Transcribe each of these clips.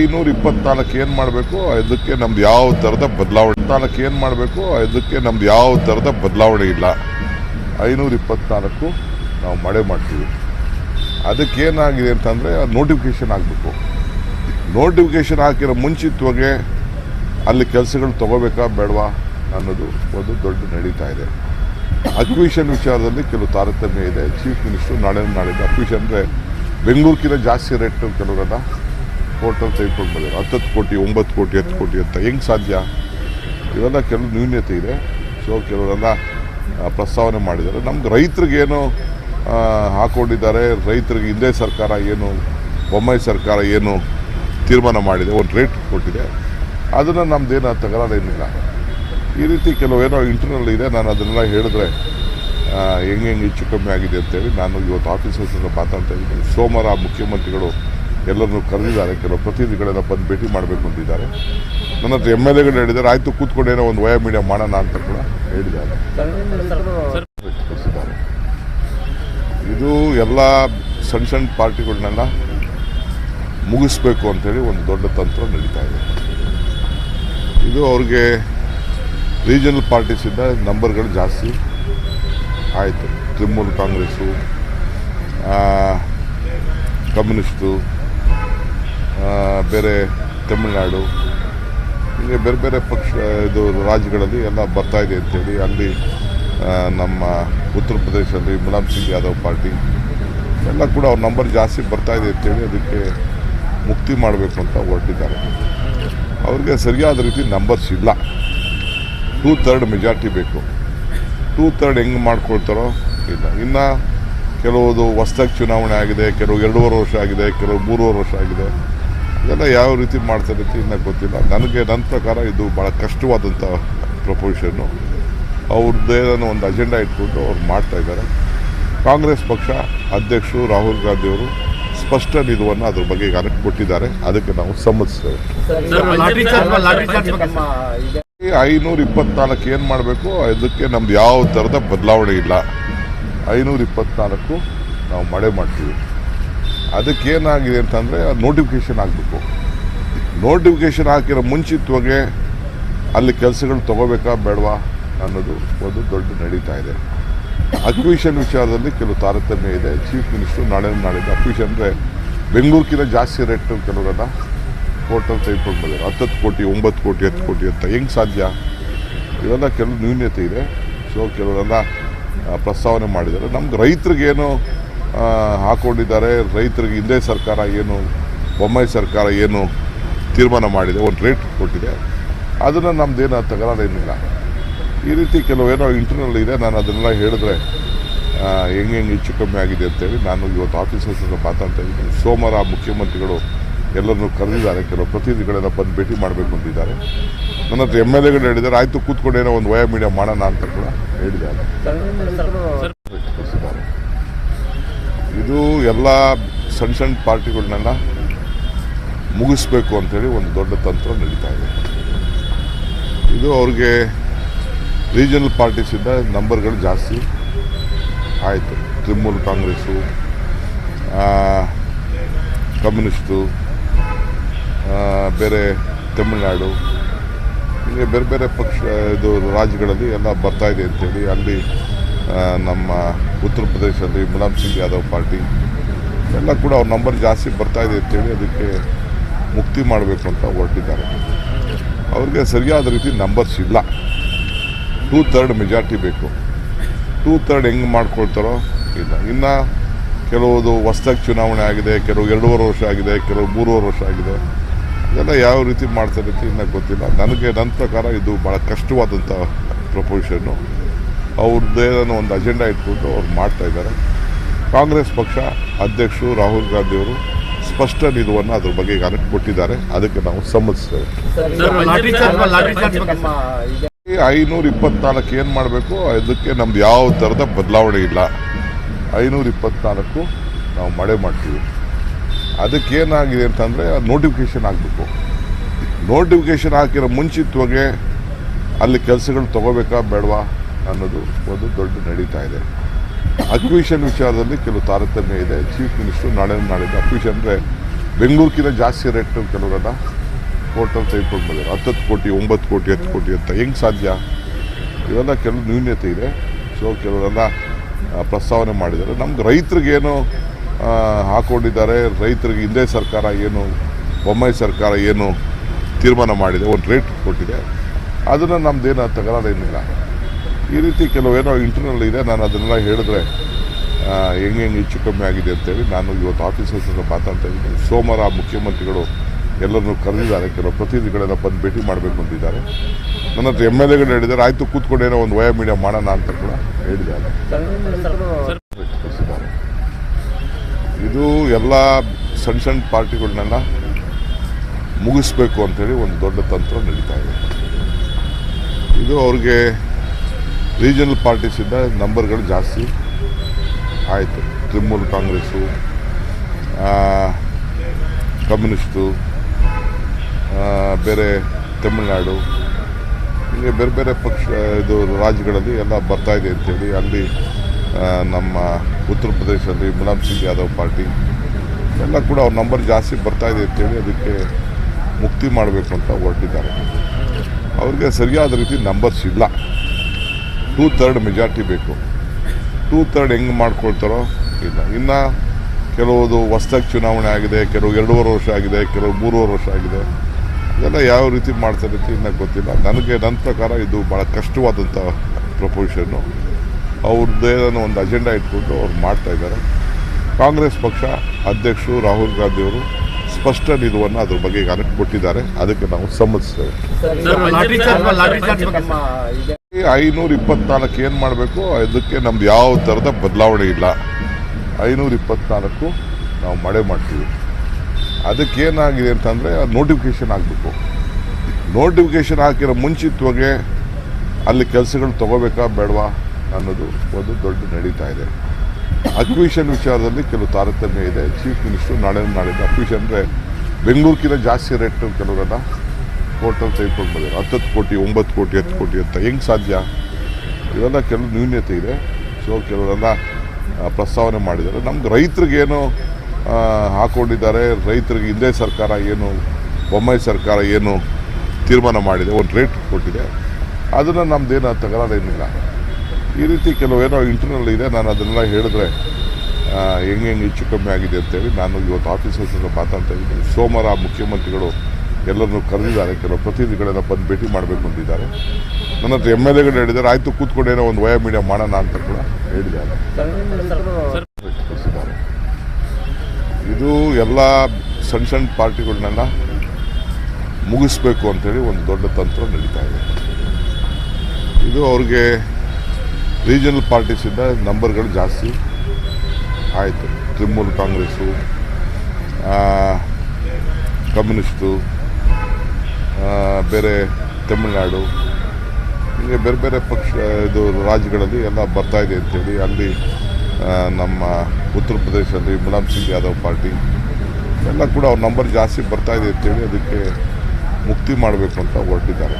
ಐನೂರ ಇಪ್ಪತ್ನಾಲ್ಕು ಏನು ಮಾಡಬೇಕು? ಇದಕ್ಕೆ ನಮ್ದು ಯಾವ ಥರದ ಬದಲಾವಣೆ ನಾಲ್ಕು ಏನು ಮಾಡಬೇಕು? ಇದಕ್ಕೆ ನಮ್ದು ಯಾವ ಥರದ ಬದಲಾವಣೆ ಇಲ್ಲ. ಐನೂರ ಇಪ್ಪತ್ನಾಲ್ಕು ನಾವು ಮಳೆ ಮಾಡ್ತೀವಿ. ಅದಕ್ಕೆ ಏನಾಗಿದೆ ಅಂತಂದ್ರೆ ನೋಟಿಫಿಕೇಶನ್ ಆಗಬೇಕು. ನೋಟಿಫಿಕೇಶನ್ ಹಾಕಿರೋ ಮುಂಚಿತವಾಗಿ ಅಲ್ಲಿ ಕೆಲಸಗಳು ತಗೋಬೇಕಾ ಬೇಡವಾ ಅನ್ನೋದು ಒಂದು ದೊಡ್ಡ ನಡೀತಾ ಇದೆ. ಅಕ್ವಿಷನ್ ವಿಚಾರದಲ್ಲಿ ಕೆಲವು ತಾರತಮ್ಯ ಇದೆ. ಚೀಫ್ ಮಿನಿಸ್ಟರ್ ನಾಳೆ ನಾಳೆ ಅಕ್ವಿಷನ್ ಅಂದರೆ ಬೆಂಗಳೂರಿಗಿಂತ ಜಾಸ್ತಿ ರೇಟ್ ಕೆಲವರೆಲ್ಲ ಹೋಟೆಲ್ ತೆಗೆದುಕೊಂಡು ಬಂದಿದ್ದಾರೆ ಹತ್ತತ್ತು ಕೋಟಿ, ಒಂಬತ್ತು ಕೋಟಿ, ಹತ್ತು ಕೋಟಿ ಅಂತ. ಹೆಂಗೆ ಸಾಧ್ಯ? ಇವೆಲ್ಲ ಕೆಲವು ನ್ಯೂನ್ಯತೆ ಇದೆ. ಸೊ ಕೆಲವರೆಲ್ಲ ಪ್ರಸ್ತಾವನೆ ಮಾಡಿದ್ದಾರೆ. ನಮ್ಗೆ ರೈತರಿಗೇನು ಹಾಕ್ಕೊಂಡಿದ್ದಾರೆ ರೈತರಿಗೆ ಹಿಂದೆ ಸರ್ಕಾರ ಏನು, ಬೊಮ್ಮಾಯಿ ಸರ್ಕಾರ ಏನು ತೀರ್ಮಾನ ಮಾಡಿದೆ, ಒಂದು ರೇಟ್ ಕೊಟ್ಟಿದೆ. ಅದನ್ನು ನಮ್ಮದೇನು ತಕರಾರೇನಿಲ್ಲ ಈ ರೀತಿ ಕೆಲವೇನೋ ಇಂಟರ್ನಲ್ ಇದೆ. ನಾನು ಅದನ್ನೆಲ್ಲ ಹೇಳಿದ್ರೆ ಹೆಂಗೆ ಹೆಂಗೆ ಹೆಚ್ಚು ಕಮ್ಮಿ ಆಗಿದೆ ಅಂತೇಳಿ ನಾನು ಇವತ್ತು ಆಫೀಸರ್ಸ್ ಮಾತಾಡ್ತಾ ಇದ್ದೀನಿ. ಸೋಮವಾರ ಮುಖ್ಯಮಂತ್ರಿಗಳು ಎಲ್ಲರನ್ನೂ ಕರೆದಿದ್ದಾರೆ. ಕೆಲವು ಪ್ರತಿನಿಧಿಗಳೆಲ್ಲ ಬಂದು ಭೇಟಿ ಮಾಡಬೇಕು ಅಂತಿದ್ದಾರೆ. ನನ್ನ ಹತ್ರ ಎಂ ಎಲ್ ಎಗಳು ಹೇಳಿದ್ದಾರೆ. ಆಯಿತು ಕೂತ್ಕೊಂಡೇನೋ ಒಂದು ವಯ ಮೀಡಿಯಾ ಮಾಡೋಣ ಅಂತ ಕೂಡ ಹೇಳಿದ್ದಾರೆ. ಇದು ಎಲ್ಲ ಸಣ್ಣ ಸಣ್ಣ ಪಾರ್ಟಿಗಳನ್ನೆಲ್ಲ ಮುಗಿಸ್ಬೇಕು ಅಂತೇಳಿ ಒಂದು ದೊಡ್ಡ ತಂತ್ರ ನಡೀತಾ ಇದೆ. ಇದು ಅವ್ರಿಗೆ ರೀಜನಲ್ ಪಾರ್ಟೀಸಿಂದ ನಂಬರ್ಗಳು ಜಾಸ್ತಿ ಆಯಿತು. ತೃಣಮೂಲ ಕಾಂಗ್ರೆಸ್ಸು ಕಮ್ಯುನಿಸ್ಟು ಬೇರೆ ತಮಿಳುನಾಡು, ಹೀಗೆ ಬೇರೆ ಬೇರೆ ಪಕ್ಷ, ಇದು ರಾಜ್ಯಗಳಲ್ಲಿ ಎಲ್ಲ ಬರ್ತಾ ಇದೆ ಅಂತೇಳಿ ಅಲ್ಲಿ ನಮ್ಮ ಉತ್ತರ ಪ್ರದೇಶದಲ್ಲಿ ಮುಲಾಮ್ ಸಿಂಗ್ ಯಾದವ್ ಪಾರ್ಟಿ ಎಲ್ಲ ಕೂಡ ಅವ್ರ ನಂಬರ್ ಜಾಸ್ತಿ ಬರ್ತಾ ಇದೆ ಅಂತೇಳಿ ಅದಕ್ಕೆ ಮುಕ್ತಿ ಮಾಡಬೇಕು ಅಂತ ಹೊರಟಿದ್ದಾರೆ. ಅವ್ರಿಗೆ ಸರಿಯಾದ ರೀತಿ ನಂಬರ್ಸ್ ಇಲ್ಲ. ಟೂ ತರ್ಡ್ ಮೆಜಾರಿಟಿ ಬೇಕು. ಟೂ ತರ್ಡ್ ಹೆಂಗೆ ಮಾಡ್ಕೊಳ್ತಾರೋ ಇಲ್ಲ. ಇನ್ನು ಕೆಲವುದು ಹೊಸ್ದಾಗಿ ಚುನಾವಣೆ ಆಗಿದೆ, ಕೆಲವು ಎರಡೂವರೆ ವರ್ಷ ಆಗಿದೆ, ಕೆಲವು ಮೂರುವರೆ ವರ್ಷ ಆಗಿದೆ. ಇದೆಲ್ಲ ಯಾವ ರೀತಿ ಮಾಡ್ತಾರೆ ಅಂತ ಇನ್ನೂ ಗೊತ್ತಿಲ್ಲ. ನನಗೆ ನನ್ನ ಪ್ರಕಾರ ಇದು ಭಾಳ ಕಷ್ಟವಾದಂಥ ಪ್ರಪೋಸಿಷನ್ನು ಅವ್ರದ್ದೇನೋ ಒಂದು ಅಜೆಂಡಾ ಇಟ್ಕೊಂಡು ಅವ್ರು ಮಾಡ್ತಾ ಇದ್ದಾರೆ. ಕಾಂಗ್ರೆಸ್ ಪಕ್ಷ ಅಧ್ಯಕ್ಷರು ರಾಹುಲ್ ಗಾಂಧಿಯವರು ಸ್ಪಷ್ಟ ನಿಲುವನ್ನು ಅದ್ರ ಬಗ್ಗೆ ಈಗಾಗಲೇ ಕೊಟ್ಟಿದ್ದಾರೆ. ಅದಕ್ಕೆ ನಾವು ಸಮ್ಮತಿಸ್ತೇವೆ. ಐನೂರ ಇಪ್ಪತ್ನಾಲ್ಕು ಏನು ಮಾಡಬೇಕು? ಅದಕ್ಕೆ ನಮ್ದು ಯಾವ ಥರದ ಬದಲಾವಣೆ ಇಲ್ಲ. ಐನೂರ ಇಪ್ಪತ್ನಾಲ್ಕು ನಾವು ಮಳೆ ಮಾಡ್ತೀವಿ. ಅದಕ್ಕೆ ಏನಾಗಿದೆ ಅಂತಂದರೆ ನೋಟಿಫಿಕೇಶನ್ ಆಗಬೇಕು ನೋಟಿಫಿಕೇಶನ್ ಹಾಕಿರೋ ಮುಂಚಿತವಾಗಿ ಅಲ್ಲಿ ಕೆಲಸಗಳು ತಗೋಬೇಕಾ ಬೇಡವಾ ಅನ್ನೋದು ಒಂದು ದೊಡ್ಡ ನಡೀತಾ ಇದೆ. ಅಕ್ವಿಷನ್ ವಿಚಾರದಲ್ಲಿ ಕೆಲವು ತಾರತಮ್ಯ ಇದೆ. ಚೀಫ್ ಮಿನಿಸ್ಟರ್ ನಾಳೆ ನಾಳಿದ್ದು ಅಕ್ವಿಷನ್ ಅಂದರೆ ಬೆಂಗಳೂರಿಗಿಂತ ಜಾಸ್ತಿ ರೇಟ್ ಕೆಲವರೆಲ್ಲ ಕೋರ್ಟಲ್ಲಿ ತೆಗೆದುಕೊಂಡು ಬಂದಿದ್ದಾರೆ ಹತ್ತತ್ತು ಕೋಟಿ, ಒಂಬತ್ತು ಕೋಟಿ, ಹತ್ತು ಕೋಟಿ ಅಂತ ಹೆಂಗೆ ಸಾಧ್ಯ? ಇವೆಲ್ಲ ಕೆಲವು ನ್ಯೂನ್ಯತೆ ಇದೆ. ಸೊ ಕೆಲವರೆಲ್ಲ ಪ್ರಸ್ತಾವನೆ ಮಾಡಿದ್ದಾರೆ. ನಮ್ಗೆ ರೈತರಿಗೇನು ಹಾಕೊಂಡಿದ್ದಾರೆ. ರೈತರಿಗೆ ಹಿಂದೆ ಸರ್ಕಾರ ಏನು, ಬೊಮ್ಮಾಯಿ ಸರ್ಕಾರ ಏನು ತೀರ್ಮಾನ ಮಾಡಿದೆ, ಒಂದು ರೇಟ್ ಕೊಟ್ಟಿದೆ. ಅದನ್ನು ನಮ್ದೇನು ತಕರಾರೇನಿಲ್ಲ ಈ ರೀತಿ ಕೆಲವೇನೋ ಇಂಟರ್ನಲ್ ಇದೆ. ನಾನು ಅದನ್ನೆಲ್ಲ ಹೇಳಿದ್ರೆ ಹೆಂಗೆ ಹೆಂಗೆ ಹೆಚ್ಚು ಕಮ್ಮಿ ಆಗಿದೆ ಅಂತೇಳಿ ನಾನು ಇವತ್ತು ಆಫೀಸರ್ಸ್ ಹತ್ರ ಮಾತಾಡ್ತಾ ಇದ್ದೀನಿ. ಸೋಮವಾರ ಮುಖ್ಯಮಂತ್ರಿಗಳು ಎಲ್ಲರನ್ನೂ ಕರೆದಿದ್ದಾರೆ. ಕೆಲವು ಪ್ರತಿನಿಧಿಗಳೆಲ್ಲ ಬಂದು ಭೇಟಿ ಮಾಡಬೇಕು ಅಂತಿದ್ದಾರೆ. ನನ್ನ ಹತ್ರ ಎಂ ಎಲ್ ಎಗಳು ಹೇಳಿದ್ದಾರೆ. ಆಯಿತು ಕೂತ್ಕೊಂಡೇನೋ ಒಂದು ವಯ ಮೀಡಿಯಾ ಮಾಡೋಣ ಅಂತ ಕೂಡ ಹೇಳಿದ್ದಾರೆ. ಇದು ಎಲ್ಲ ಸಣ್ಣ ಸಣ್ಣ ಪಾರ್ಟಿಗಳನ್ನೆಲ್ಲ ಮುಗಿಸ್ಬೇಕು ಅಂಥೇಳಿ ಒಂದು ದೊಡ್ಡ ತಂತ್ರ ನಡೀತಾ ಇದೆ. ಇದು ಅವ್ರಿಗೆ ರೀಜನಲ್ ಪಾರ್ಟೀಸಿಂದ ನಂಬರ್ಗಳು ಜಾಸ್ತಿ. ಆಯಿತು, ತೃಣಮೂಲ ಕಾಂಗ್ರೆಸ್ಸು ಕಮ್ಯುನಿಸ್ಟು ಬೇರೆ ತಮಿಳುನಾಡು, ಹೀಗೆ ಬೇರೆ ಬೇರೆ ಪಕ್ಷ, ಇದು ರಾಜ್ಯಗಳಲ್ಲಿ ಎಲ್ಲ ಬರ್ತಾಯಿದೆ ಅಂತ ಅಂತೇಳಿ ಅಲ್ಲಿ ನಮ್ಮ ಉತ್ತರ ಪ್ರದೇಶದಲ್ಲಿ ಮುಲಾಯಂ ಸಿಂಗ್ ಯಾದವ್ ಪಾರ್ಟಿ, ಎಲ್ಲ ಕೂಡ ಅವ್ರ ನಂಬರ್ ಜಾಸ್ತಿ ಬರ್ತಾ ಇದೆ ಅಂತೇಳಿ ಅದಕ್ಕೆ ಮುಕ್ತಿ ಮಾಡಬೇಕು ಅಂತ ಹೊರಟಿದ್ದಾರೆ. ಅವ್ರಿಗೆ ಸರಿಯಾದ ರೀತಿ ನಂಬರ್ಸ್ ಇಲ್ಲ. ಟೂ ಥರ್ಡ್ ಮೆಜಾರಿಟಿ ಬೇಕು. ಟೂ ಥರ್ಡ್ ಹೆಂಗೆ ಮಾಡ್ಕೊಳ್ತಾರೋ ಇಲ್ಲ. ಇನ್ನು ಕೆಲವುದು ಹೊಸ್ದಾಗಿ ಚುನಾವಣೆ ಆಗಿದೆ, ಕೆಲವು ಎರಡೂವರೆ ವರ್ಷ ಆಗಿದೆ, ಕೆಲವು ಮೂರುವರೆ ವರ್ಷ ಆಗಿದೆ. ಇದೆಲ್ಲ ಯಾವ ರೀತಿ ಮಾಡ್ತಾರೆ ಅಂತ ಇನ್ನೂ ಗೊತ್ತಿಲ್ಲ. ನನಗೆ ನನ್ನ ಪ್ರಕಾರ ಇದು ಭಾಳ ಕಷ್ಟವಾದಂಥ ಪ್ರಪೋಸಿಷನ್ನು ಅವ್ರದ್ದೇನೋ ಒಂದು ಅಜೆಂಡಾ ಇಟ್ಕೊಂಡು ಅವ್ರು ಮಾಡ್ತಾ ಇದ್ದಾರೆ. ಕಾಂಗ್ರೆಸ್ ಪಕ್ಷ ಅಧ್ಯಕ್ಷರು ರಾಹುಲ್ ಗಾಂಧಿಯವರು ಸ್ಪಷ್ಟ ನಿಲುವನ್ನು ಅದ್ರ ಬಗ್ಗೆ ಈಗಾಗಲೇ ಕೊಟ್ಟಿದ್ದಾರೆ ಅದಕ್ಕೆ ನಾವು ಸಮ್ಮತಿಸ್ತೇವೆ. ಐನೂರ ಇಪ್ಪತ್ನಾಲ್ಕು ಏನು ಮಾಡಬೇಕು? ಅದಕ್ಕೆ ನಮ್ದು ಯಾವ ಥರದ ಬದಲಾವಣೆ ಇಲ್ಲ. ಐನೂರ ಇಪ್ಪತ್ನಾಲ್ಕು ನಾವು ಮಳೆ ಮಾಡ್ತೀವಿ. ಅದಕ್ಕೇನಾಗಿದೆ ಅಂತಂದರೆ ನೋಟಿಫಿಕೇಶನ್ ಆಗಬೇಕು ನೋಟಿಫಿಕೇಶನ್ ಹಾಕಿರೋ ಮುಂಚಿತವಾಗಿ ಅಲ್ಲಿ ಕೆಲಸಗಳು ತಗೋಬೇಕಾ ಬೇಡವಾ? ಅನ್ನೋದು ಒಂದು ದೊಡ್ಡ ನಡೀತಾ ಇದೆ. ಅಕ್ವಿಷನ್ ವಿಚಾರದಲ್ಲಿ ಕೆಲವು ತಾರತಮ್ಯ ಇದೆ. ಚೀಫ್ ಮಿನಿಸ್ಟರ್ ನಾಳೆ ನಾಳೆ ಅಕ್ವಿಷನ್ ಅಂದರೆ ಬೆಂಗಳೂರಿಗಿಂತ ಜಾಸ್ತಿ ರೇಟ್ ಕೆಲವರೆಲ್ಲ ಕೋರ್ಟಲ್ಲಿ ತೆಗೆದುಕೊಂಡು ಬಂದಿದ್ದಾರೆ. ಹತ್ತತ್ತು ಕೋಟಿ, ಒಂಬತ್ತು ಕೋಟಿ, ಹತ್ತು ಕೋಟಿ ಅಂತ ಹೆಂಗೆ ಸಾಧ್ಯ? ಇವೆಲ್ಲ ಕೆಲವು ನ್ಯೂನ್ಯತೆ ಇದೆ. ಸೊ ಕೆಲವರೆಲ್ಲ ಪ್ರಸ್ತಾವನೆ ಮಾಡಿದ್ದಾರೆ. ನಮ್ಗೆ ರೈತರಿಗೇನು ಹಾಕ್ಕೊಂಡಿದ್ದಾರೆ ರೈತರಿಗೆ ಹಿಂದೆ ಸರ್ಕಾರ ಏನು, ಬೊಮ್ಮಾಯಿ ಸರ್ಕಾರ ಏನು ತೀರ್ಮಾನ ಮಾಡಿದೆ, ಒಂದು ರೇಟ್ ಕೊಟ್ಟಿದೆ. ಅದನ್ನು ನಮ್ದೇನು ತಕರಾರೇನಿಲ್ಲ ಈ ರೀತಿ ಕೆಲವೇನೋ ಇಂಟರ್ನಲ್ ಇದೆ, ನಾನು ಅದನ್ನೆಲ್ಲ ಹೇಳಿದ್ರೆ ಹೆಂಗೆ ಹೆಂಗೆ ಹೆಚ್ಚು ಕಮ್ಮಿ ಆಗಿದೆ ಅಂತೇಳಿ ನಾನು ಇವತ್ತು ಆಫೀಸರ್ಸ್ ಹತ್ರ ಮಾತಾಡ್ತಾ ಇದ್ದೀನಿ. ಸೋಮವಾರ ಮುಖ್ಯಮಂತ್ರಿಗಳು ಎಲ್ಲರನ್ನೂ ಕರೆದಿದ್ದಾರೆ, ಕೆಲವು ಪ್ರತಿನಿಧಿಗಳೆಲ್ಲ ಬಂದು ಭೇಟಿ ಮಾಡಬೇಕು ಅಂತಿದ್ದಾರೆ. ನನ್ನ ಹತ್ರ ಎಂ ಎಲ್ ಎಗಳು ಹೇಳಿದ್ದಾರೆ, ಆಯಿತು ಕೂತ್ಕೊಂಡೇನೋ ಒಂದು ವಯ ಮೀಡಿಯಾ ಮಾಡೋಣ ಅಂತ ಕೂಡ ಹೇಳಿದ್ದಾರೆ. ಇದು ಎಲ್ಲ ಸಣ್ಣ ಸಣ್ಣ ಪಾರ್ಟಿಗಳನ್ನೆಲ್ಲ ಮುಗಿಸ್ಬೇಕು ಅಂತೇಳಿ ಒಂದು ದೊಡ್ಡ ತಂತ್ರ ನಡೀತಾ ಇದೆ. ಇದು ಅವ್ರಿಗೆ ರೀಜನಲ್ ಪಾರ್ಟೀಸಿಂದ ನಂಬರ್ಗಳು ಜಾಸ್ತಿ ಆಯಿತು. ತೃಣಮೂಲ ಕಾಂಗ್ರೆಸ್ಸು ಕಮ್ಯುನಿಸ್ಟು ಬೇರೆ ತಮಿಳುನಾಡು, ಹೀಗೆ ಬೇರೆ ಬೇರೆ ಪಕ್ಷ, ಇದು ರಾಜ್ಯಗಳಲ್ಲಿ ಎಲ್ಲ ಬರ್ತಾಯಿದೆ ಅಂತೇಳಿ ಅಲ್ಲಿ ನಮ್ಮ ಉತ್ತರ ಪ್ರದೇಶದಲ್ಲಿ ಮುಲಾಮ್ ಸಿಂಗ್ ಯಾದವ್ ಪಾರ್ಟಿ. ಎಲ್ಲ ಕೂಡ ಅವ್ರ ನಂಬರ್ ಜಾಸ್ತಿ ಬರ್ತಾಯಿದೆ ಅಂತೇಳಿ ಅದಕ್ಕೆ ಮುಕ್ತಿ ಮಾಡಬೇಕು ಅಂತ ಹೊರಟಿದ್ದಾರೆ. ಅವ್ರಿಗೆ ಸರಿಯಾದ ರೀತಿ ನಂಬರ್ಸ್ ಇಲ್ಲ. ಟೂ ಥರ್ಡ್ ಮೆಜಾರಿಟಿ ಬೇಕು. ಟೂ ಥರ್ಡ್ ಹೆಂಗೆ ಮಾಡ್ಕೊಳ್ತಾರೋ ಇಲ್ಲ. ಇನ್ನು ಕೆಲವುದು ಹೊಸ್ದಾಗಿ ಚುನಾವಣೆ ಆಗಿದೆ ಕೆಲವು ಎರಡೂವರೆ ವರ್ಷ ಆಗಿದೆ ಕೆಲವು ಮೂರುವರೆ ವರ್ಷ ಆಗಿದೆ. ಇದೆಲ್ಲ ಯಾವ ರೀತಿ ಮಾಡ್ತಾರೆ ಅಂತ ಇನ್ನೂ ಗೊತ್ತಿಲ್ಲ. ನನಗೆ ನನ್ನ ಪ್ರಕಾರ ಇದು ಭಾಳ ಕಷ್ಟವಾದಂಥ ಪ್ರಪೋಸಿಷನ್ನು ಅವ್ರದ್ದೇ ಒಂದು ಅಜೆಂಡಾ ಇಟ್ಕೊಂಡು ಅವ್ರು ಮಾಡ್ತಾ ಇದ್ದಾರೆ. ಕಾಂಗ್ರೆಸ್ ಪಕ್ಷ ಅಧ್ಯಕ್ಷರು ರಾಹುಲ್ ಗಾಂಧಿಯವರು ಸ್ಪಷ್ಟ ನಿಲುವನ್ನು ಅದ್ರ ಬಗ್ಗೆ ಈಗ ಅನಕ್ ಕೊಟ್ಟಿದ್ದಾರೆ. ಅದಕ್ಕೆ ನಾವು ಸಮ್ಮತಿಸ್ತೇವೆ. ಐನೂರ ಇಪ್ಪತ್ನಾಲ್ಕು ಏನು ಮಾಡಬೇಕು? ಅದಕ್ಕೆ ನಮ್ದು ಯಾವ ಥರದ ಬದಲಾವಣೆ ಇಲ್ಲ. ಐನೂರ ಇಪ್ಪತ್ನಾಲ್ಕು ನಾವು ಮಳೆ ಮಾಡ್ತೀವಿ. ಅದಕ್ಕೆ ಏನಾಗಿದೆ ಅಂತಂದರೆ ನೋಟಿಫಿಕೇಷನ್ ಆಗಬೇಕು ನೋಟಿಫಿಕೇಷನ್ ಹಾಕಿರೋ ಮುಂಚಿತವಾಗಿ ಅಲ್ಲಿ ಕೆಲಸಗಳು ತಗೋಬೇಕಾ ಬೇಡವಾ ಅನ್ನೋದು ಒಂದು ದೊಡ್ಡ ನಡೀತಾ ಇದೆ. ಅಕ್ವಿಷನ್ ವಿಚಾರದಲ್ಲಿ ಕೆಲವು ತಾರತಮ್ಯ ಇದೆ. ಚೀಫ್ ಮಿನಿಸ್ಟರ್ ನಾಳೆ ನಾಳೆ ಅಕ್ವಿಷನ್ ಅಂದರೆ ಬೆಂಗಳೂರಿಗಿಂತ ಜಾಸ್ತಿ ರೇಟ್ ಕೆಲವರೆಲ್ಲ ಕೋರ್ಟಲ್ಲಿ ತೆಗೆದುಕೊಂಡು ಬಂದಿದ್ದಾರೆ ಹತ್ತತ್ತು ಕೋಟಿ, ಒಂಬತ್ತು ಕೋಟಿ, ಹತ್ತು ಕೋಟಿ ಅಂತ ಹೆಂಗೆ ಸಾಧ್ಯ? ಇವೆಲ್ಲ ಕೆಲವು ನ್ಯೂನ್ಯತೆ ಇದೆ. ಸೊ ಕೆಲವರೆಲ್ಲ ಪ್ರಸ್ತಾವನೆ ಮಾಡಿದ್ದಾರೆ. ನಮ್ಗೆ ರೈತರಿಗೇನು ಹಾಕ್ಕೊಂಡಿದ್ದಾರೆ ರೈತರಿಗೆ ಹಿಂದೆ ಸರ್ಕಾರ ಏನು, ಬೊಮ್ಮಾಯಿ ಸರ್ಕಾರ ಏನು ತೀರ್ಮಾನ ಮಾಡಿದೆ, ಒಂದು ರೇಟ್ ಕೊಟ್ಟಿದೆ. ಅದನ್ನು ನಮ್ಮದೇನು ತಕರಾರೇನಿಲ್ಲ ಈ ರೀತಿ ಕೆಲವೇನೋ ಇಂಟರ್ನಲ್ ಇದೆ. ನಾನು ಅದನ್ನೆಲ್ಲ ಹೇಳಿದ್ರೆ ಹೆಂಗೆ ಹೆಂಗೆ ಹೆಚ್ಚು ಕಮ್ಮಿ ಆಗಿದೆ ಅಂತೇಳಿ ನಾನು ಇವತ್ತು ಆಫೀಸರ್ಸ್ ಮಾತಾಡ್ತಾ ಇದ್ದೀನಿ. ಸೋಮವಾರ ಮುಖ್ಯಮಂತ್ರಿಗಳು ಎಲ್ಲರನ್ನೂ ಕರೆದಿದ್ದಾರೆ. ಕೆಲವು ಪ್ರತಿನಿಧಿಗಳೆಲ್ಲ ಬಂದು ಭೇಟಿ ಮಾಡಬೇಕು ಅಂತಿದ್ದಾರೆ. ನನ್ನ ಹತ್ರ ಎಂ ಎಲ್ ಎಗಳು ಹೇಳಿದ್ದಾರೆ. ಆಯಿತು ಕೂತ್ಕೊಂಡೇನೋ ಒಂದು ವಯ ಮೀಡಿಯಾ ಮಾಡೋಣ ಅಂತ ಕೂಡ ಹೇಳಿದ್ದಾರೆ. ಇದು ಎಲ್ಲ ಸಣ್ಣ ಸಣ್ಣ ಪಾರ್ಟಿಗಳನ್ನೆಲ್ಲ ಮುಗಿಸ್ಬೇಕು ಅಂತೇಳಿ ಒಂದು ದೊಡ್ಡ ತಂತ್ರ ನಡೀತಾ ಇದೆ. ಇದು ಅವ್ರಿಗೆ ರೀಜನಲ್ ಪಾರ್ಟೀಸಿಂದ ನಂಬರ್ಗಳು ಜಾಸ್ತಿ. ಆಯಿತು, ತೃಣಮೂಲ ಕಾಂಗ್ರೆಸ್ಸು ಕಮ್ಯುನಿಸ್ಟು ಬೇರೆ ತಮಿಳುನಾಡು, ಹೀಗೆ ಬೇರೆ ಬೇರೆ ಪಕ್ಷ, ಇದು ರಾಜ್ಯಗಳಲ್ಲಿ ಎಲ್ಲ ಬರ್ತಾ ಇದೆ ಅಂತೇಳಿ ಅಲ್ಲಿ ನಮ್ಮ ಉತ್ತರ ಪ್ರದೇಶದಲ್ಲಿ ಮುಲಾಮ್ ಸಿಂಗ್ ಯಾದವ್ ಪಾರ್ಟಿ, ಎಲ್ಲ ಕೂಡ ಅವ್ರ ನಂಬರ್ ಜಾಸ್ತಿ ಬರ್ತಾ ಇದೆ ಅಂತೇಳಿ ಅದಕ್ಕೆ ಮುಕ್ತಿ ಮಾಡಬೇಕು ಅಂತ ಹೊರಟಿದ್ದಾರೆ.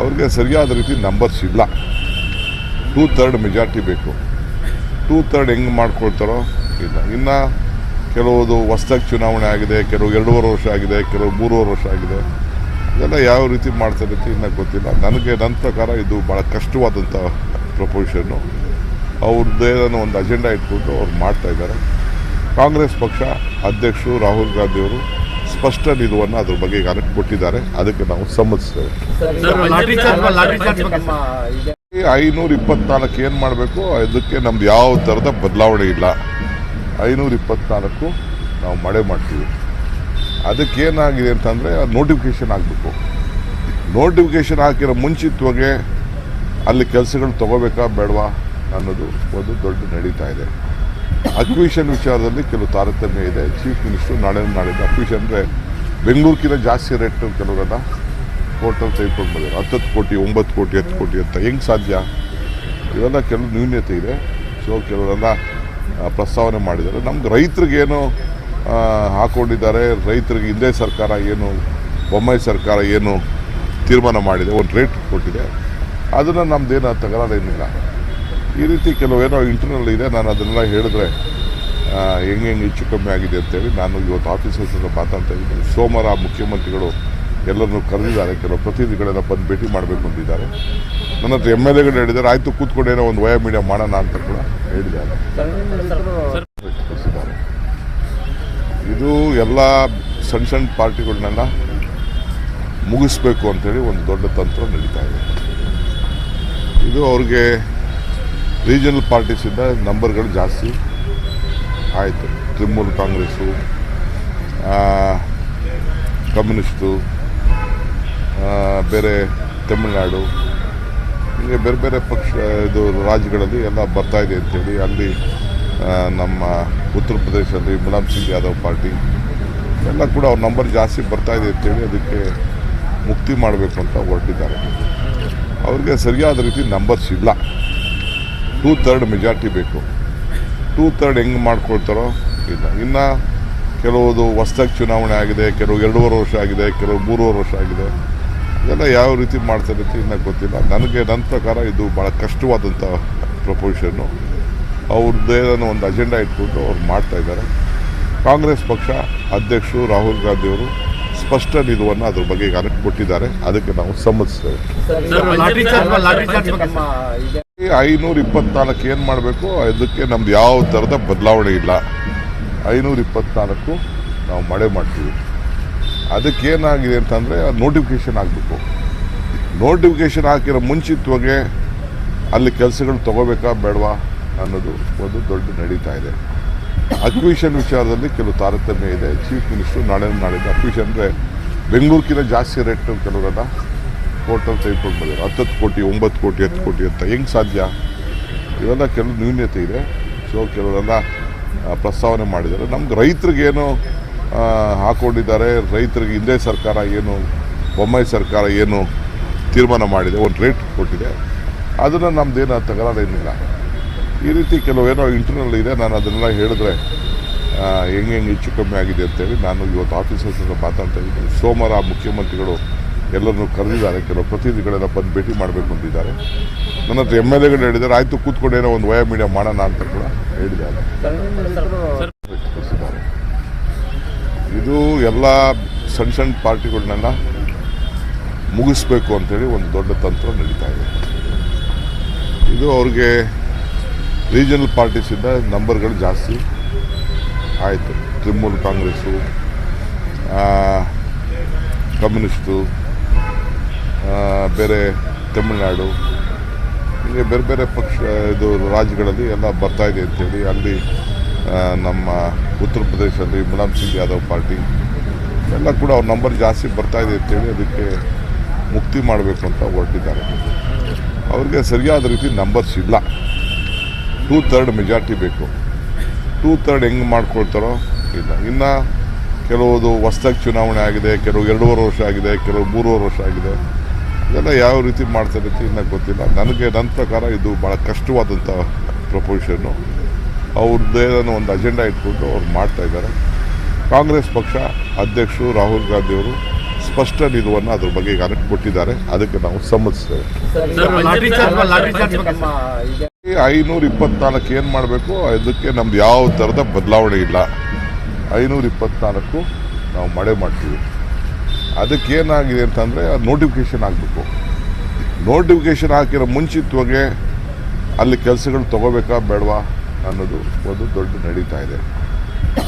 ಅವ್ರಿಗೆ ಸರಿಯಾದ ರೀತಿ ನಂಬರ್ಸ್ ಇಲ್ಲ. ಟೂ ತರ್ಡ್ ಮೆಜಾರಿಟಿ ಬೇಕು. ಟೂ ತರ್ಡ್ ಹೆಂಗೆ ಮಾಡ್ಕೊಳ್ತಾರೋ ಇಲ್ಲ. ಇನ್ನು ಕೆಲವುದು ಹೊಸದಾಗಿ ಚುನಾವಣೆ ಆಗಿದೆ, ಕೆಲವು ಎರಡೂವರೆ ವರ್ಷ ಆಗಿದೆ, ಕೆಲವು ಮೂರುವರೆ ವರ್ಷ ಆಗಿದೆ. ಇದೆಲ್ಲ ಯಾವ ರೀತಿ ಮಾಡ್ತಾರೆ ಅಂತ ಇನ್ನೂ ಗೊತ್ತಿಲ್ಲ. ನನಗೆ ನನ್ನ ಪ್ರಕಾರ ಇದು ಭಾಳ ಕಷ್ಟವಾದಂಥ ಪ್ರಪೋಸಿಷನ್ನು ಅವ್ರದ್ದೇ ಒಂದು ಅಜೆಂಡಾ ಇಟ್ಕೊಂಡು ಅವ್ರು ಮಾಡ್ತಾ ಇದ್ದಾರೆ. ಕಾಂಗ್ರೆಸ್ ಪಕ್ಷ ಅಧ್ಯಕ್ಷರು ರಾಹುಲ್ ಗಾಂಧಿಯವರು ಸ್ಪಷ್ಟ ನಿಲುವನ್ನು ಅದ್ರ ಬಗ್ಗೆ ಈಗ ಅನಕ್ ಕೊಟ್ಟಿದ್ದಾರೆ. ಅದಕ್ಕೆ ನಾವು ಸಮ್ಮತಿಸ್ತೇವೆ. ಐನೂರ ಇಪ್ಪತ್ನಾಲ್ಕು ಏನು ಮಾಡಬೇಕು? ಅದಕ್ಕೆ ನಮ್ದು ಯಾವ ಥರದ ಬದಲಾವಣೆ ಇಲ್ಲ. ಐನೂರ ಇಪ್ಪತ್ನಾಲ್ಕು ನಾವು ಮಳೆ ಮಾಡ್ತೀವಿ. ಅದಕ್ಕೆ ಏನಾಗಿದೆ ಅಂತಂದರೆ ನೋಟಿಫಿಕೇಷನ್ ಆಗಬೇಕು ನೋಟಿಫಿಕೇಷನ್ ಹಾಕಿರೋ ಮುಂಚಿತವಾಗಿ ಅಲ್ಲಿ ಕೆಲಸಗಳು ತಗೋಬೇಕಾ ಬೇಡವಾ ಅನ್ನೋದು ಒಂದು ದೊಡ್ಡ ನಡೀತಾ ಇದೆ. ಅಕ್ವಿಷನ್ ವಿಚಾರದಲ್ಲಿ ಕೆಲವು ತಾರತಮ್ಯ ಇದೆ. ಚೀಫ್ ಮಿನಿಸ್ಟರ್ ನಾಳೆ ನಾಳೆ ಅಕ್ವಿಷನ್ ಅಂದರೆ ಬೆಂಗಳೂರಿಗಿಂತ ಜಾಸ್ತಿ ರೇಟ್ ಕೆಲವರೆಲ್ಲ ಕೋರ್ಟಲ್ಲಿ ತೆಗೆದುಕೊಂಡು ಬಂದಿದ್ದಾರೆ. ಹತ್ತತ್ತು ಕೋಟಿ, ಒಂಬತ್ತು ಕೋಟಿ, ಹತ್ತು ಕೋಟಿ ಅಂತ ಹೆಂಗೆ ಸಾಧ್ಯ? ಇವೆಲ್ಲ ಕೆಲವು ನ್ಯೂನ್ಯತೆ ಇದೆ. ಸೊ ಕೆಲವರೆಲ್ಲ ಪ್ರಸ್ತಾವನೆ ಮಾಡಿದ್ದಾರೆ. ನಮ್ಗೆ ರೈತರಿಗೇನು ಹಾಕೊಂಡಿದ್ದಾರೆ. ರೈತರಿಗೆ ಹಿಂದೆ ಸರ್ಕಾರ ಏನು, ಬೊಮ್ಮಾಯಿ ಸರ್ಕಾರ ಏನು ತೀರ್ಮಾನ ಮಾಡಿದೆ, ಒಂದು ರೇಟ್ ಕೊಟ್ಟಿದೆ. ಅದನ್ನು ನಮ್ಮದೇನು ತಕರಾರೇನಿಲ್ಲ ಈ ರೀತಿ ಕೆಲವೇನೋ ಇಂಟರ್ನಲ್ ಇದೆ. ನಾನು ಅದನ್ನೆಲ್ಲ ಹೇಳಿದ್ರೆ ಹೆಂಗೆ ಹೆಂಗೆ ಹೆಚ್ಚು ಕಮ್ಮಿ ಆಗಿದೆ ಅಂತೇಳಿ ನಾನು ಇವತ್ತು ಆಫೀಸರ್ಸ್ ಹತ್ರ ಮಾತಾಡ್ತಾ ಇದ್ದೀನಿ. ಸೋಮವಾರ ಮುಖ್ಯಮಂತ್ರಿಗಳು ಎಲ್ಲರನ್ನೂ ಕರೆದಿದ್ದಾರೆ. ಕೆಲವು ಪ್ರತಿನಿಧಿಗಳೆಲ್ಲ ಬಂದು ಭೇಟಿ ಮಾಡಬೇಕು ಅಂತಿದ್ದಾರೆ. ನನ್ನ ಹತ್ರ ಎಂ ಎಲ್ ಎಗಳು ಹೇಳಿದ್ದಾರೆ. ಆಯಿತು ಕೂತ್ಕೊಂಡೇನೋ ಒಂದು ವಯ ಮೀಡಿಯಾ ಮಾಡೋಣ ಅಂತ ಕೂಡ ಹೇಳಿದ್ದಾರೆ. ಇದು ಎಲ್ಲ ಸಣ್ಣ ಸಣ್ಣ ಪಾರ್ಟಿಗಳನ್ನೆಲ್ಲ ಮುಗಿಸ್ಬೇಕು ಅಂಥೇಳಿ ಒಂದು ದೊಡ್ಡ ತಂತ್ರ ನಡೀತಾ ಇದೆ. ಇದು ಅವ್ರಿಗೆ ರೀಜನಲ್ ಪಾರ್ಟೀಸಿಂದ ನಂಬರ್ಗಳು ಜಾಸ್ತಿ. ಆಯಿತು, ತೃಣಮೂಲ ಕಾಂಗ್ರೆಸ್ಸು ಕಮ್ಯುನಿಸ್ಟು ಬೇರೆ ತಮಿಳುನಾಡು, ಹೀಗೆ ಬೇರೆ ಬೇರೆ ಪಕ್ಷ, ಇದು ರಾಜ್ಯಗಳಲ್ಲಿ ಎಲ್ಲ ಬರ್ತಾಯಿದೆ ಅಂಥೇಳಿ ಅಲ್ಲಿ ನಮ್ಮ ಉತ್ತರ ಪ್ರದೇಶದಲ್ಲಿ ಮುಲಾಯಂ ಸಿಂಗ್ ಯಾದವ್ ಪಾರ್ಟಿ, ಎಲ್ಲ ಕೂಡ ಅವ್ರ ನಂಬರ್ ಜಾಸ್ತಿ ಬರ್ತಾ ಇದೆ ಅಂತೇಳಿ ಅದಕ್ಕೆ ಮುಕ್ತಿ ಮಾಡಬೇಕು ಅಂತ ಹೊರಟಿದ್ದಾರೆ. ಅವ್ರಿಗೆ ಸರಿಯಾದ ರೀತಿ ನಂಬರ್ಸ್ ಇಲ್ಲ. ಟೂ ಥರ್ಡ್ ಮೆಜಾರಿಟಿ ಬೇಕು. ಟೂ ಥರ್ಡ್ ಹೆಂಗೆ ಮಾಡ್ಕೊಳ್ತಾರೋ ಇಲ್ಲ. ಇನ್ನು ಕೆಲವುದು ಹೊಸ್ದಾಗಿ ಚುನಾವಣೆ ಆಗಿದೆ, ಕೆಲವು ಎರಡೂವರೆ ವರ್ಷ ಆಗಿದೆ, ಕೆಲವು ಮೂರುವರೆ ವರ್ಷ ಆಗಿದೆ. ಇದೆಲ್ಲ ಯಾವ ರೀತಿ ಮಾಡ್ತಾರೆ ಅಂತ ಇನ್ನೂ ಗೊತ್ತಿಲ್ಲ. ನನಗೆ ನನ್ನ ಪ್ರಕಾರ ಇದು ಭಾಳ ಕಷ್ಟವಾದಂಥ ಪ್ರಪೋಸಿಷನ್ನು ಅವ್ರದ್ದೇ ಒಂದು ಅಜೆಂಡಾ ಇಟ್ಕೊಂಡು ಅವ್ರು ಮಾಡ್ತಾ ಇದ್ದಾರೆ. ಕಾಂಗ್ರೆಸ್ ಪಕ್ಷ ಅಧ್ಯಕ್ಷರು ರಾಹುಲ್ ಗಾಂಧಿಯವರು ಸ್ಪಷ್ಟ ನಿಲುವನ್ನು ಅದ್ರ ಬಗ್ಗೆ ಈಗಾಗಲೇ ಕೊಟ್ಟಿದ್ದಾರೆ ಅದಕ್ಕೆ ನಾವು ಸಮ್ಮತಿಸ್ತೇವೆ. ಐನೂರ ಇಪ್ಪತ್ನಾಲ್ಕು ಏನು ಮಾಡಬೇಕು? ಅದಕ್ಕೆ ನಮ್ದು ಯಾವ ಥರದ ಬದಲಾವಣೆ ಇಲ್ಲ. ಐನೂರ ಇಪ್ಪತ್ನಾಲ್ಕು ನಾವು ಮಳೆ ಮಾಡ್ತೀವಿ. ಅದಕ್ಕೇನಾಗಿದೆ ಅಂತಂದರೆ ನೋಟಿಫಿಕೇಷನ್ ಆಗಬೇಕು. ನೋಟಿಫಿಕೇಷನ್ ಹಾಕಿರೋ ಮುಂಚಿತವಾಗಿ ಅಲ್ಲಿ ಕೆಲಸಗಳು ತಗೋಬೇಕಾ ಬೇಡವಾ? ಅನ್ನೋದು ಒಂದು ದೊಡ್ಡ ನಡೀತಾ ಇದೆ. ಅಕ್ವಿಷನ್ ವಿಚಾರದಲ್ಲಿ ಕೆಲವು ತಾರತಮ್ಯ ಇದೆ. ಚೀಫ್ ಮಿನಿಸ್ಟರ್ ನಾಳೆ ನಾಳೆ ಅಕ್ವಿಷನ್ ಅಂದರೆ ಬೆಂಗಳೂರಿಗಿಂತ ಜಾಸ್ತಿ ರೇಟ್ ಕೆಲವರೆಲ್ಲ ಕೋರ್ಟಲ್ಲಿ ತೆಗೆದುಕೊಂಡು ಬಂದಿದ್ದಾರೆ. ಹತ್ತತ್ತು ಕೋಟಿ, ಒಂಬತ್ತು ಕೋಟಿ, ಹತ್ತು ಕೋಟಿ ಅಂತ ಹೆಂಗೆ ಸಾಧ್ಯ? ಇವೆಲ್ಲ ಕೆಲವು ನ್ಯೂನ್ಯತೆ ಇದೆ. ಸೊ ಕೆಲವರೆಲ್ಲ ಪ್ರಸ್ತಾವನೆ ಮಾಡಿದ್ದಾರೆ. ನಮ್ಗೆ ರೈತರಿಗೇನು ಹಾಕ್ಕೊಂಡಿದ್ದಾರೆ ರೈತರಿಗೆ ಹಿಂದೆ ಸರ್ಕಾರ ಏನು, ಬೊಮ್ಮಾಯಿ ಸರ್ಕಾರ ಏನು ತೀರ್ಮಾನ ಮಾಡಿದೆ, ಒಂದು ರೇಟ್ ಕೊಟ್ಟಿದೆ. ಅದನ್ನು ನಮ್ದೇನು ತಕರಾರೇನಿಲ್ಲ ಈ ರೀತಿ ಕೆಲವೇನೋ ಇಂಟರ್ನಲ್ ಇದೆ, ನಾನು ಅದನ್ನೆಲ್ಲ ಹೇಳಿದ್ರೆ ಹೆಂಗೆ ಹೆಂಗೆ ಹೆಚ್ಚು ಕಮ್ಮಿ ಆಗಿದೆ ಅಂತೇಳಿ ನಾನು ಇವತ್ತು ಆಫೀಸರ್ಸ್ ಹತ್ರ ಮಾತಾಡ್ತಾ ಇದ್ದೀನಿ. ಸೋಮವಾರ ಮುಖ್ಯಮಂತ್ರಿಗಳು ಎಲ್ಲರನ್ನೂ ಕರೆದಿದ್ದಾರೆ, ಕೆಲವು ಪ್ರತಿನಿಧಿಗಳೆಲ್ಲ ಬಂದು ಭೇಟಿ ಮಾಡಬೇಕು ಅಂತಿದ್ದಾರೆ. ನನ್ನ ಹತ್ರ ಎಂ ಎಲ್ ಎಗಳು ಹೇಳಿದ್ದಾರೆ, ಆಯಿತು ಕೂತ್ಕೊಂಡೇನೋ ಒಂದು ವಯ ಮೀಡಿಯಾ ಮಾಡೋಣ ಅಂತ ಕೂಡ ಹೇಳಿದ್ದಾರೆ. ಇದು ಎಲ್ಲ ಸಣ್ಣ ಸಣ್ಣ ಪಾರ್ಟಿಗಳನ್ನೆಲ್ಲ ಮುಗಿಸ್ಬೇಕು ಅಂತೇಳಿ ಒಂದು ದೊಡ್ಡ ತಂತ್ರ ನಡೀತಾ ಇದೆ. ಇದು ಅವ್ರಿಗೆ ರೀಜನಲ್ ಪಾರ್ಟೀಸಿಂದ ನಂಬರ್ಗಳು ಜಾಸ್ತಿ. ಆಯಿತು. ತೃಣಮೂಲ ಕಾಂಗ್ರೆಸ್ಸು ಕಮ್ಯುನಿಸ್ಟು ಬೇರೆ ತಮಿಳುನಾಡು, ಹೀಗೆ ಬೇರೆ ಬೇರೆ ಪಕ್ಷ, ಇದು ರಾಜ್ಯಗಳಲ್ಲಿ ಎಲ್ಲ ಬರ್ತಾಯಿದೆ ಅಂತೇಳಿ ಅಲ್ಲಿ ನಮ್ಮ ಉತ್ತರ ಪ್ರದೇಶದಲ್ಲಿ ಮುಲಾಮ್ ಸಿಂಗ್ ಯಾದವ್ ಪಾರ್ಟಿ. ಎಲ್ಲ ಕೂಡ ಅವ್ರ ನಂಬರ್ ಜಾಸ್ತಿ ಬರ್ತಾಯಿದೆ ಅಂತೇಳಿ ಅದಕ್ಕೆ ಮುಕ್ತಿ ಮಾಡಬೇಕು ಅಂತ ಹೊರಟಿದ್ದಾರೆ. ಅವ್ರಿಗೆ ಸರಿಯಾದ ರೀತಿ ನಂಬರ್ಸ್ ಇಲ್ಲ. ಟೂ ಥರ್ಡ್ ಮೆಜಾರಿಟಿ ಬೇಕು ಟೂ ಥರ್ಡ್ ಹೆಂಗೆ ಮಾಡ್ಕೊಳ್ತಾರೋ ಇಲ್ಲ ಇನ್ನು ಕೆಲವೊಂದು ಹೊಸ್ದಾಗಿ ಚುನಾವಣೆ ಆಗಿದೆ ಕೆಲವು ಎರಡೂವರೆ ವರ್ಷ ಆಗಿದೆ ಕೆಲವು ಮೂರುವರೆ ವರ್ಷ ಆಗಿದೆ ಇದೆಲ್ಲ ಯಾವ ರೀತಿ ಮಾಡ್ತಾರೆ ಅಂತ ಇನ್ನೂ ಗೊತ್ತಿಲ್ಲ ನನಗೆ ನನ್ನ ಪ್ರಕಾರ ಇದು ಭಾಳ ಕಷ್ಟವಾದಂಥ ಪ್ರಪೋಸಿಷನ್ನು ಅವ್ರದ್ದೇ ಒಂದು ಅಜೆಂಡಾ ಇಟ್ಕೊಂಡು ಅವ್ರು ಮಾಡ್ತಾ ಇದ್ದಾರೆ ಕಾಂಗ್ರೆಸ್ ಪಕ್ಷ ಅಧ್ಯಕ್ಷರು ರಾಹುಲ್ ಗಾಂಧಿಯವರು ಸ್ಪಷ್ಟ ನಿಲುವನ್ನು ಅದ್ರ ಬಗ್ಗೆ ಈಗಾಗಲೇ ಕೊಟ್ಟಿದ್ದಾರೆ ಅದಕ್ಕೆ ನಾವು ಸಮ್ಮತಿಸ್ತೇವೆ ಐನೂರ ಇಪ್ಪತ್ನಾಲ್ಕು ಏನು ಮಾಡಬೇಕು? ಅದಕ್ಕೆ ನಮ್ದು ಯಾವ ಥರದ ಬದಲಾವಣೆ ಇಲ್ಲ. ಐನೂರ ಇಪ್ಪತ್ನಾಲ್ಕು ನಾವು ಮಳೆ ಮಾಡ್ತೀವಿ. ಅದಕ್ಕೇನಾಗಿದೆ ಅಂತಂದರೆ ನೋಟಿಫಿಕೇಷನ್ ಆಗಬೇಕು. ನೋಟಿಫಿಕೇಷನ್ ಹಾಕಿರೋ ಮುಂಚಿತವಾಗೆ ಅಲ್ಲಿ ಕೆಲಸಗಳು ತಗೋಬೇಕಾ ಬೇಡವಾ ಅನ್ನೋದು ಒಂದು ದೊಡ್ಡ ನಡೀತಾ ಇದೆ.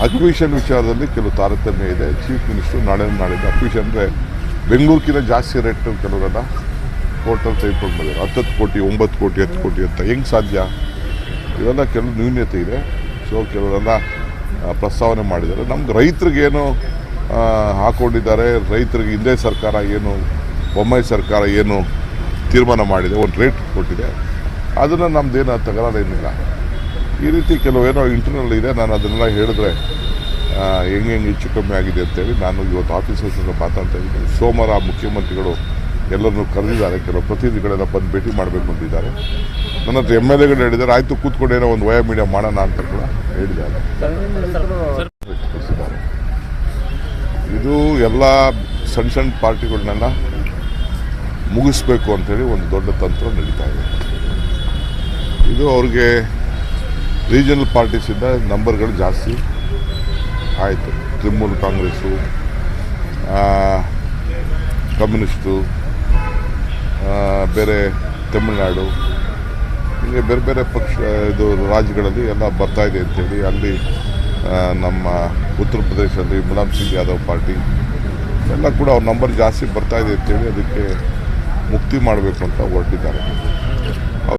ಅಕ್ವಿಷನ್ ವಿಚಾರದಲ್ಲಿ ಕೆಲವು ತಾರತಮ್ಯ ಇದೆ. ಚೀಫ್ ಮಿನಿಸ್ಟರ್ ನಾಳೆ ನಾಳೆ ಅಕ್ವಿಷನ್ ಅಂದರೆ ಬೆಂಗಳೂರಿಗಿಂತ ಜಾಸ್ತಿ ರೇಟ್ ಕೆಲವರೆಲ್ಲ ಕೋರ್ಟಲ್ಲಿ ತೆಗೆದುಕೊಂಡು ಬಂದಿದ್ದಾರೆ ಹತ್ತತ್ತು ಕೋಟಿ, ಒಂಬತ್ತು ಕೋಟಿ, ಹತ್ತು ಕೋಟಿ ಅಂತ. ಹೆಂಗೆ ಸಾಧ್ಯ? ಇವೆಲ್ಲ ಕೆಲವು ನ್ಯೂನ್ಯತೆ ಇದೆ. ಸೊ ಕೆಲವೆಲ್ಲ ಪ್ರಸ್ತಾವನೆ ಮಾಡಿದ್ದಾರೆ. ನಮ್ಗೆ ರೈತರಿಗೇನು ಹಾಕ್ಕೊಂಡಿದ್ದಾರೆ ರೈತರಿಗೆ ಹಿಂದೆ ಸರ್ಕಾರ ಏನು, ಬೊಮ್ಮಾಯಿ ಸರ್ಕಾರ ಏನು ತೀರ್ಮಾನ ಮಾಡಿದೆ, ಒಂದು ರೇಟ್ ಕೊಟ್ಟಿದೆ. ಅದನ್ನು ನಮ್ಮದೇನು ತಕರಾರೇನಿಲ್ಲ ಈ ರೀತಿ ಕೆಲವೇನೋ ಇಂಟರ್ನಲ್ ಇದೆ. ನಾನು ಅದನ್ನೆಲ್ಲ ಹೇಳಿದ್ರೆ ಹೆಂಗೆ ಹೆಂಗೆ ಹೆಚ್ಚು ಕಮ್ಮಿ ಆಗಿದೆ ಅಂತೇಳಿ ನಾನು ಇವತ್ತು ಆಫೀಸರ್ಸ್ ಮಾತಾಡ್ತಾ ಇದ್ದೀನಿ. ಸೋಮವಾರ ಮುಖ್ಯಮಂತ್ರಿಗಳು ಎಲ್ಲರನ್ನೂ ಕರೆದಿದ್ದಾರೆ. ಕೆಲವು ಪ್ರತಿನಿಧಿಗಳೆಲ್ಲ ಬಂದು ಭೇಟಿ ಮಾಡಬೇಕು ಅಂತಿದ್ದಾರೆ. ನನ್ನ ಹತ್ರ ಎಂ ಎಲ್ ಎಗಳು ಹೇಳಿದ್ದಾರೆ. ಆಯಿತು ಕೂತ್ಕೊಂಡೇನೋ ಒಂದು ವಯ ಮೀಡಿಯಾ ಮಾಡೋಣ ಅಂತ ಕೂಡ ಹೇಳಿದ್ದಾರೆ. ಇದು ಎಲ್ಲ ಸಣ್ಣ ಸಣ್ಣ ಪಾರ್ಟಿಗಳನ್ನೆಲ್ಲ ಮುಗಿಸ್ಬೇಕು ಅಂತೇಳಿ ಒಂದು ದೊಡ್ಡ ತಂತ್ರ ನಡೀತಾ ಇದೆ. ಇದು ಅವ್ರಿಗೆ ರೀಜನಲ್ ಪಾರ್ಟೀಸಿಂದ ನಂಬರ್ಗಳು ಜಾಸ್ತಿ. ಆಯಿತು, ತೃಣಮೂಲ ಕಾಂಗ್ರೆಸ್ಸು ಕಮ್ಯುನಿಸ್ಟು ಬೇರೆ ತಮಿಳುನಾಡು, ಹೀಗೆ ಬೇರೆ ಬೇರೆ ಪಕ್ಷ, ಇದು ರಾಜ್ಯಗಳಲ್ಲಿ ಎಲ್ಲ ಬರ್ತಾ ಇದೆ ಅಂತೇಳಿ ಅಲ್ಲಿ ನಮ್ಮ ಉತ್ತರ ಪ್ರದೇಶದಲ್ಲಿ ಮುಲಾಮ್ ಸಿಂಗ್ ಯಾದವ್ ಪಾರ್ಟಿ, ಎಲ್ಲ ಕೂಡ ಅವ್ರ ನಂಬರ್ ಜಾಸ್ತಿ ಬರ್ತಾಯಿದೆ ಅಂತೇಳಿ ಅದಕ್ಕೆ ಮುಕ್ತಿ ಮಾಡಬೇಕು ಅಂತ ಹೊರಟಿದ್ದಾರೆ.